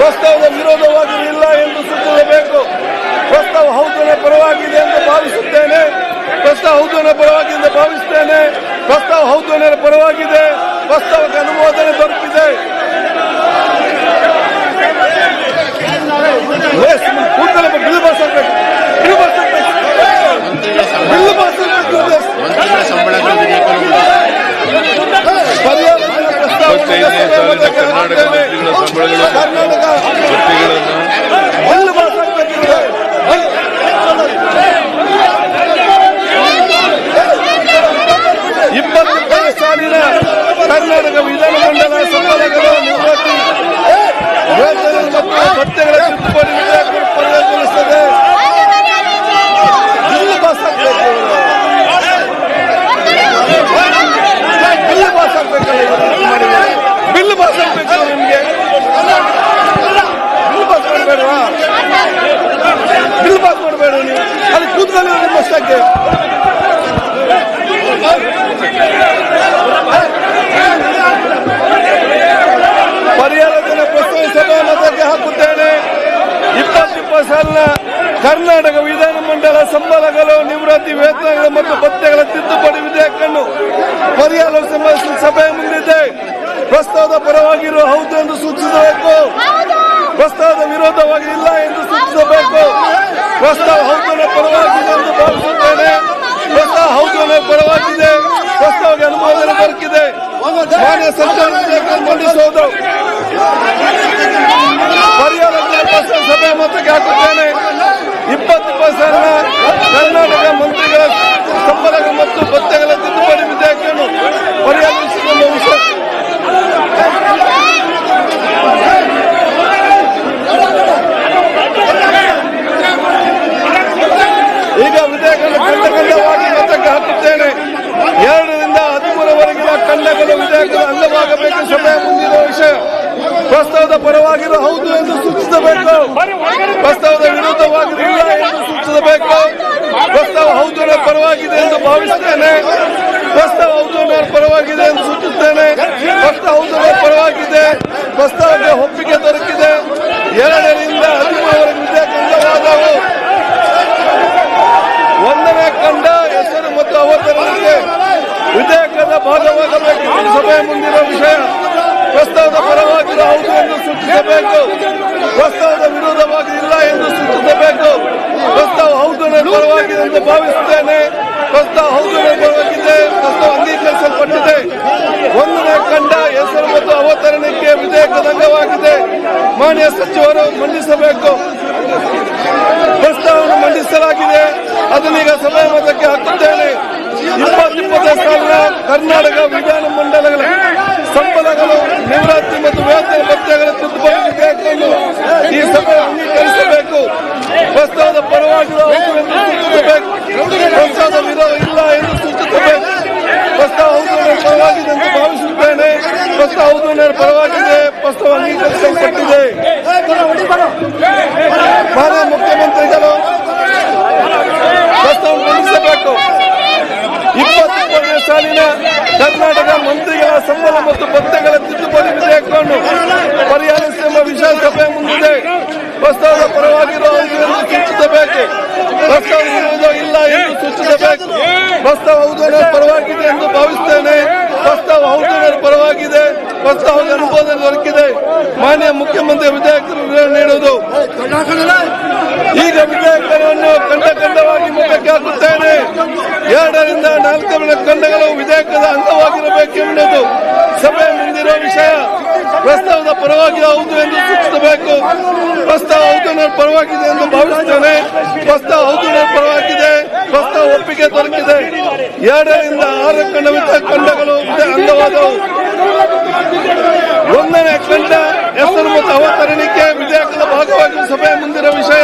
ಪ್ರಸ್ತಾವದ ವಿರೋಧವಾಗಿರಲಿಲ್ಲ ಎಂದು ಸುತ್ತಿರಬೇಕು ಪ್ರಸ್ತಾವ ಹೌದನ ಪರವಾಗಿದೆ ಎಂದು ಭಾವಿಸುತ್ತೇನೆ. ಪ್ರಸ್ತಾವ ಹೌದನ ಪರವಾಗಿದೆ ಎಂದು ಭಾವಿಸುತ್ತೇನೆ. ಪ್ರಸ್ತಾವ ಹೌದನ ಪರವಾಗಿದೆ ಪ್ರಸ್ತಾವಕ್ಕೆ ಅನುಮೋದನೆ ದೊರಕಿದೆ ಎಸ್, ಕೂಡಲೇ ಬಿಲ್ ಪಾಸ್ ಆಗ್ಬೇಕು ಬಿಲ್ ಪಾಸ್ ಆಗ್ಬೇಕು ಮಂತ್ರಿಗಳ ಸಂಬಳ ಬಿಲ್ ಪಾಸ್ ಆಗ್ಬೇಕು ಎಸ್. ಮಂತ್ರಿಗಳ ಸಂಬಳಗಳ ವಿಧೇಯಕವನ್ನು ಪರಿಹಾರ ಪ್ರಸ್ತಾವನೆ ಇಪ್ಪತ್ತೈದನೇ ಸಾಲಿನ ಕರ್ನಾಟಕ ಮಂತ್ರಿಗಳ ಸಂಬಳಗಳ ಭತ್ಯೆಗಳನ್ನು ಸಂಬಳಗಳು ನಿವೃತ್ತಿ ವೇತನಗಳು ಮತ್ತು ಭತ್ಯೆಗಳ ತಿದ್ದುಪಡಿ ವಿಧೇಯಕವನ್ನು ಪರಿಹಾರ ಸಭೆ ಮುಂದಿದೆ. ಪ್ರಸ್ತಾವದ ಪರವಾಗಿರುವ ಹೌದು ಎಂದು ಸೂಚಿಸಬೇಕು. ಪ್ರಸ್ತಾವದ ವಿರೋಧವಾಗಿ ಇಲ್ಲ ಎಂದು ಸೂಚಿಸಬೇಕು. ಪ್ರಸ್ತಾವ ಹೌದನ ಪರವಾಗಿದೆ ಎಂದು ಭಾವಿಸುತ್ತೇನೆ. ಪ್ರಸ್ತಾವ ಹೌದನ ಪರವಾಗಿದೆ. ಪ್ರಸ್ತಾವಕ್ಕೆ ಅನುಮೋದನೆ ದೊರಕಿದೆ. ಪರಿಹಾರ ಸಭೆ ಮತಕ್ಕೆ ಹಾಕುತ್ತೇನೆ ಇಪ್ಪತ್ತಿಪ್ಪತ್ತು ಸಾವಿರ ಕರ್ನಾಟಕ ಮಂತ್ರಿಗಳ ಸಂಬಳಗಳು ಮತ್ತು ಭತ್ಯೆಗಳ ತಿದ್ದುಪಡಿ ವಿಧೇಯಕವನ್ನು ಪರಿಹರಿಸಿಕೊಂಡು ವಿಷಯ ಈಗ ವಿಧೇಯಕವನ್ನು ಖಂಡ ಖಂಡವಾಗಿ ಮತಕ್ಕೆ ಹಾಕುತ್ತೇನೆ ಎರಡರಿಂದ ಹದಿಮೂರವರೆಗಿನ ಖಂಡಗಳು ಮುಂದಿರುವ ವಿಷಯ. ಪ್ರಸ್ತಾವದ ಪರವಾಗಿರೋ ಹೌದು ಎಂದು ಸೂಚಿಸಬೇಕು. ಪ್ರಸ್ತಾವದ ವಿರುದ್ಧವಾಗಿರಲಿಲ್ಲ ಸೂಚಿಸಬೇಕು. ಪ್ರಸ್ತಾವ ಹೌದು ಪರವಾಗಿದೆ ಎಂದು ಭಾವಿಸುತ್ತೇನೆ ಪ್ರಸ್ತಾವ ಹೌದು ಅನ್ನೋ ಪರವಾಗಿದೆ ಎಂದು ಸೂಚಿಸುತ್ತೇನೆ ಪ್ರಸ್ತಾವ ಹೌದು ಅನ್ನೋ ಪರವಾಗಿದೆ ಪ್ರಸ್ತಾವಕ್ಕೆ ಒಪ್ಪಿಗೆ ದೊರಕಿದೆ ಎರಡರಿಂದ ಹದಿಮೂರವರೆಗೆ ವಿಧೇಯಕ ಅಂಗವಾದವು ಒಂದನೇ ಕಂಡ ಹೆಸರು ಮತ್ತು ಅವತರಣಿಕೆ ವಿಧೇಯಕದ ಇದು ಮುಂದಿನ ವಿಷಯ ಪ್ರಸ್ತಾವದ ಪರವಾಗಿಲ್ಲ ಹೌದು ಎಂದು ಸೂಚಿಸಬೇಕು. ಪ್ರಸ್ತಾವದ ವಿರೋಧವಾಗಿ ಇಲ್ಲ ಎಂದು ಸೂಚಿಸಬೇಕು. ಪ್ರಸ್ತಾವ ಹೌದು ಪರವಾಗಿದೆ ಎಂದು ಭಾವಿಸುತ್ತೇನೆ. ಪ್ರಸ್ತಾವ ಹೌದು ಪರವಾಗಿದೆ ಪ್ರಸ್ತಾವ ಅಂಗೀಕರಿಸಲ್ಪಟ್ಟಿದೆ. ಒಂದನೇ ಕಂಡ ಹೆಸರು ಮತ್ತು ಅವತರಣಕ್ಕೆ ವಿಧೇಯಕದ ಅಂಗವಾಗಿದೆ ಮಾನ್ಯ ಸಚಿವರು ಮಂಡಿಸಬೇಕು. ಪ್ರಸ್ತಾವವನ್ನು ಮಂಡಿಸಲಾಗಿದೆ. ಅದನ್ನೀಗ ಸಭೆ ಮತಕ್ಕೆ ಹಾಕುತ್ತೇನೆ. ಇಪ್ಪತ್ತಿಪ್ಪತ್ತನೇ ಸಾವಿರ ಕರ್ನಾಟಕ ವಿಧಾನ ಮಂಡಲಗಳ ಸಂಬಳಗಳು ನಿವೃತ್ತಿ ಮತ್ತು ವೇತನ ಭತ್ಯೆಗಳ ತಿದ್ದುಪಡಿ ವಿಧೇಯಕವನ್ನು ಈ ಸಭೆ ಅಂಗೀಕರಿಸಬೇಕು ಪ್ರಸ್ತಾವದ ಪರವಾಗಿರುವ ಹೌದು ಎಂದು ಸೂಚಿಸಬೇಕು ಪ್ರಸ್ತಾವದ ವಿರೋಧ ಇಲ್ಲ ಎಂದು ಸೂಚಿಸಬೇಕು ಪ್ರಸ್ತಾವ ಹೌದು ನನ್ನ ಪರವಾಗಿದೆ ಎಂದು ಭಾವಿಸುತ್ತೇನೆ ಪ್ರಸ್ತಾವ ಹೌದು ನನ್ನ ಪರವಾಗಿದೆ ಪ್ರಸ್ತಾವ ಅಂಗೀಕರಿಸಲ್ಪಟ್ಟಿದೆ ಮಾನ್ಯ ಮುಖ್ಯಮಂತ್ರಿಗಳು ಮಂಡಿಸಬೇಕು ಇಪ್ಪತ್ತಿಪ್ಪತ್ತನೇ ಸಾಲಿನ ಕರ್ನಾಟಕ ಮಂತ್ರಿಗಳ ಸಂಬಳ ಮತ್ತು ಭತ್ಯೆಗಳ ತಿದ್ದುಪಡಿ ವಿಧೇಯಕವನ್ನು ಪರಿಹರಿಸುವ ವಿಶಾಲ ಸಭೆ ಮುಂದಿದೆ. ಪ್ರಸ್ತಾವದ ಪರವಾಗಿರುವ ಸೂಚಿಸಬೇಕು? ಪ್ರಸ್ತಾವ ಇಲ್ಲ ಎಂದು ಸೂಚಿಸಬೇಕು. ಪ್ರಸ್ತಾವ ಪರವಾಗಿದೆ ಎಂದು ಅನ್ನೋ ಪ್ರಸ್ತಾವಕ್ಕೆ ಅನುಮೋದನೆ ದೊರಕಿದೆ. ಮಾನ್ಯ ಮುಖ್ಯಮಂತ್ರಿ ವಿಧೇಯಕರು ನೀಡುವುದು. ಈಗ ವಿಧೇಯಕವನ್ನು ಕಂಡ ಖಂಡವಾಗಿ ಮುಖಕ್ಕೆ ಹಾಕುತ್ತೇನೆ. ಎರಡರಿಂದ ನಾಲ್ಕು ಖಂಡಗಳು ವಿಧೇಯಕದ ಅಂಗವಾಗಿರಬೇಕೆಂಬುದು ಸಭೆ ಮುಂದಿರುವ ವಿಷಯ. ಪ್ರಸ್ತಾವದ ಪರವಾಗಿ ಹೌದು ಎಂದು ಸೂಚಿಸಬೇಕು. ಪ್ರಸ್ತಾವ ಹೌದು ಪರವಾಗಿದೆ ಎಂದು ಭಾವಿಸುತ್ತೇನೆ. ಪ್ರಸ್ತಾವ ಹೌದು ಪರವಾಗಿದೆ. ಪ್ರಸ್ತಾವ ಒಪ್ಪಿಗೆ ದೊರಕಿದೆ. ಎರಡರಿಂದ ಆರು ಕಂಡಗಳು ಖಂಡಗಳು ಅಂಗವಾದವು. ಒಂದನೇ ಖಂಡ ಹೆಸರು ಮತ್ತು ಅವತರಣಿಕೆ ವಿಧೇಯಕದ ಭಾಗವಾಗಿ ಸಭೆ ಮುಂದಿನ ವಿಷಯ